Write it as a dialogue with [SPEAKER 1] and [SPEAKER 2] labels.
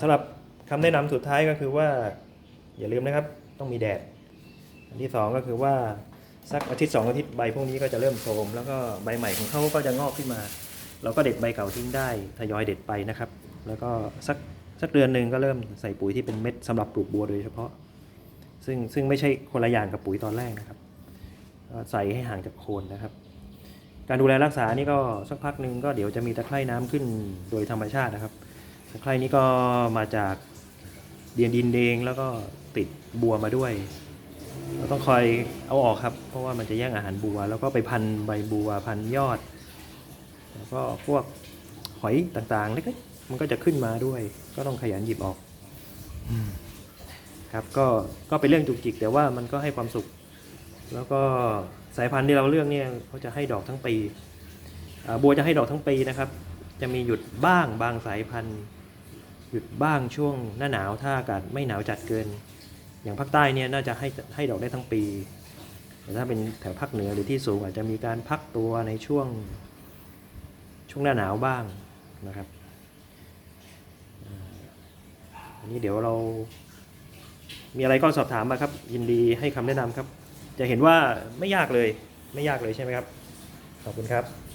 [SPEAKER 1] สำหรับคำแนะนำสุดท้ายก็คือว่าอย่าลืมนะครับต้องมีแดดอันที่สองก็คือว่าสักอาทิตย์สองอาทิตย์ใบพวกนี้ก็จะเริ่มโทรมแล้วก็ใบใหม่ของเขาก็จะงอกขึ้นมา เราก็เด็ดใบเก่าทิ้งได้ทยอยเด็ดไปนะครับ แล้วก็สักสักเดือนหนึ่งก็เริ่มใส่ปุ๋ยที่เป็นเม็ดสำหรับปลูกบัวโดยเฉพาะ ซึ่งซึ่งไม่ใช่คนละอย่างกับปุ๋ยตอนแรกนะครับใส่ให้ห่างจากโคนนะครับ การดูแลรักษานี่ก็สักพักหนึ่งก็เดี๋ยวจะมีตะไคร่น้ำขึ้นโดยธรรมชาตินะครับ ไคร่นี้ก็มาจากเดียนดินเองแล้วก็ติดบัวมาด้วย เราต้องคอยเอาออกครับ เพราะว่ามันจะแย่งอาหารบัว แล้วก็ไปพันใบบัวพันยอด แล้วก็พวกหอยต่างๆเล็กๆมันก็จะขึ้นมาด้วย ก็ต้องขยันหยิบออกครับก็ก็เป็นเรื่องจุกจิก แต่ว่ามันก็ให้ความสุข แล้วก็สายพันธุ์ที่เราเลือกเนี่ยเขาจะให้ดอกทั้งปีบัวจะให้ดอกทั้งปีนะครับ จะมีหยุดบ้างบางสายพันธุ์ หยุดบ้างช่วงหน้าหนาวถ้าอากาศไม่หนาวจัดเกิน อย่างภาคใต้เนี่ยน่าจะให้ให้ดอกได้ทั้งปี แต่ถ้าเป็นแถวภาคเหนือหรือที่สูงอาจจะมีการพักตัวในช่วงช่วงหน้าหนาวบ้างนะครับอันนี้เดี๋ยวเรา มีอะไรก็สอบถามมาครับ ยินดีให้คำแนะนำครับ จะเห็นว่าไม่ยากเลยไม่ยากเลยใช่ไหมครับ ขอบคุณครับ